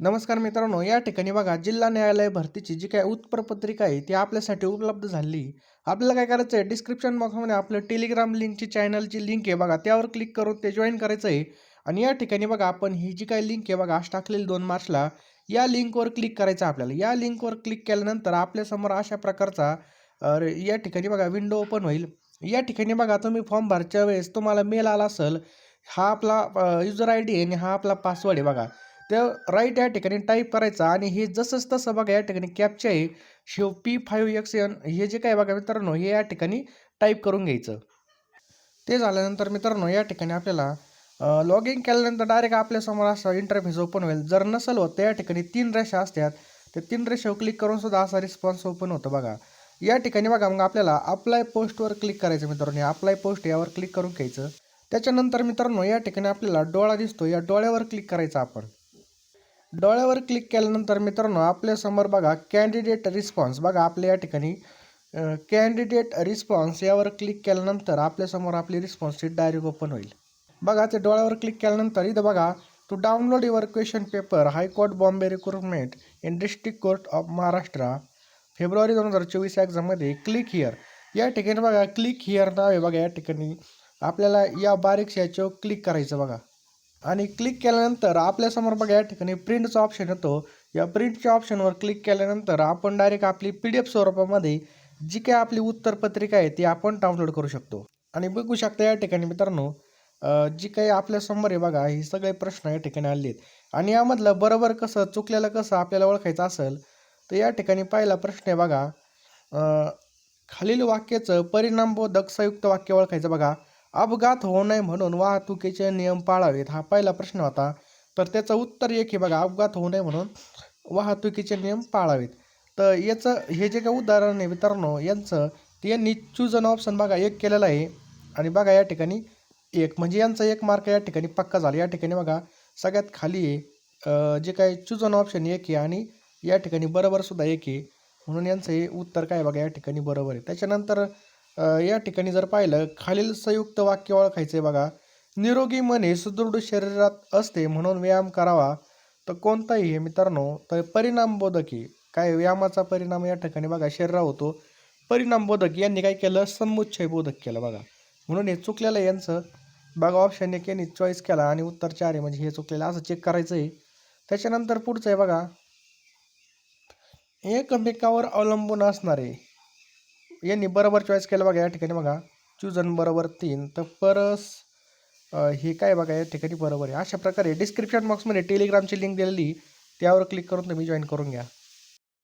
नमस्कार मित्रांनो या ठिकाणी बघा जिल्हा न्यायालय भरतीची जी काय उत्तरपत्रिका आहे ती आपल्यासाठी उपलब्ध झाली. आपल्याला काय करायचं आहे? डिस्क्रिप्शन बॉक्समध्ये आपलं टेलिग्राम लिंकची चॅनलची लिंक आहे बघा. त्यावर क्लिक करून ते जॉईन करायचं आहे. आणि या ठिकाणी बघा आपण ही जी काय लिंक आहे बघा आज टाकलेली दोन मार्चला या लिंकवर क्लिक करायचं आहे आपल्याला. या लिंकवर क्लिक केल्यानंतर आपल्यासमोर अशा प्रकारचा या ठिकाणी बघा विंडो ओपन होईल. या ठिकाणी बघा तुम्ही फॉर्म भरच्या वेळेस तुम्हाला मेल आला असेल हा आपला युजर आय डी आहे आणि हा आपला पासवर्ड आहे बघा. तर राईट या ठिकाणी टाईप करायचं आणि हे जसंच तसं बघा या ठिकाणी कॅपचे आहे. Shiv P five X N हे जे काय बघा मित्रांनो हे या ठिकाणी टाईप करून घ्यायचं. ते झाल्यानंतर मित्रांनो या ठिकाणी आपल्याला लॉग इन केल्यानंतर डायरेक्ट आपल्यासमोर असा इंटरफेस ओपन होईल. जर नसेल होत तर या ठिकाणी तीन रेषा असतात. त्या तीन रेषेवर क्लिक करून सुद्धा असा रिस्पॉन्स ओपन होतो बघा. या ठिकाणी बघा मग आपल्याला अप्लाय पोस्टवर क्लिक करायचं मित्रांनो. अप्लाय पोस्ट यावर क्लिक करून घ्यायचं. त्याच्यानंतर मित्रांनो या ठिकाणी आपल्याला डोळा दिसतो. या डोळ्यावर क्लिक करायचं आपण. डोळ्यावर क्लिक केल्यानंतर मित्रांनो आपल्यासमोर बघा कॅन्डिडेट रिस्पॉन्स बघा आपल्या या ठिकाणी कॅन्डिडेट रिस्पॉन्स यावर क्लिक केल्यानंतर आपल्यासमोर आपली रिस्पॉन्स शीट डायरेक्ट ओपन होईल. बघा ते डोळ्यावर क्लिक केल्यानंतर इथं बघा to download your question paper high court Bombay recruitment in district court of Maharashtra February दोन हजार चोवीस एक्झाममध्ये क्लिक हिअर या ठिकाणी बघा क्लिक हिअर नाव आहे बघा या ठिकाणी आपल्याला या बारीकशा याच्यावर क्लिक करायचं बघा. आणि क्लिक केल्यानंतर आपल्यासमोर बघा या ठिकाणी प्रिंटचा ऑप्शन येतो. या प्रिंटच्या ऑप्शनवर क्लिक केल्यानंतर आपण डायरेक्ट आपली पी डी एफ स्वरूपामध्ये जी काय आपली उत्तरपत्रिका आहे ती आपण डाउनलोड करू शकतो. आणि बघू शकता या ठिकाणी मित्रांनो जी काही आपल्यासमोर आहे बघा हे सगळे प्रश्न या ठिकाणी आले आहेत आणि यामधलं बरोबर कसं चुकलेलं कसं आपल्याला ओळखायचं असेल तर या ठिकाणी पहिला प्रश्न आहे बघा खालील वाक्याचं परिणामबोधक संयुक्त वाक्य ओळखायचं बघा. अपघात होऊ नये म्हणून वाहतुकीचे नियम पाळावेत हा पहिला प्रश्न होता. तर त्याचं उत्तर एक आहे बघा अपघात होऊ नये म्हणून वाहतुकीचे नियम पाळावेत. तर याचं हे जे काही उदाहरण आहे मित्रांनो यांचं ते यांनी चूजन ऑप्शन बघा एक केलेलं आहे. आणि बघा या ठिकाणी एक म्हणजे यांचा एक मार्क या ठिकाणी पक्का झाला. या ठिकाणी बघा सगळ्यात खाली आहे जे काही चूजन ऑप्शन एक आहे आणि या ठिकाणी बरोबर सुद्धा एक आहे. म्हणून यांचं हे उत्तर काय बघा या ठिकाणी बरोबर आहे. त्याच्यानंतर या ठिकाणी जर पाहिलं खालील संयुक्त वाक्य ओळखायचे आहे बघा. निरोगी मन हे सुदृढ शरीरात असते म्हणून व्यायाम करावा. तर कोणताही हे मित्रांनो तर परिणामबोधकी काय व्यायामाचा परिणाम या ठिकाणी बघा शरीरा होतो. परिणामबोधक यांनी काय केलं? सन्मुच्छय बोधक केलं बघा. म्हणून हे चुकलेलं यांचं. बघा ऑप्शन एक यांनी चॉईस केला आणि उत्तर चार आहे. म्हणजे हे चुकलेलं असं चेक करायचं आहे. त्याच्यानंतर पुढचं आहे बघा. एकमेकावर अवलंबून असणारे. यांनी बरोबर चॉईस केलं बघा या ठिकाणी बघा. चूजन बरोबर तीन. तर परस हे काय बघा या ठिकाणी बरोबर आहे. अशा प्रकारे डिस्क्रिप्शन बॉक्समध्ये टेलिग्रामची लिंक दिलेली त्यावर क्लिक करून तुम्ही जॉईन करून घ्या.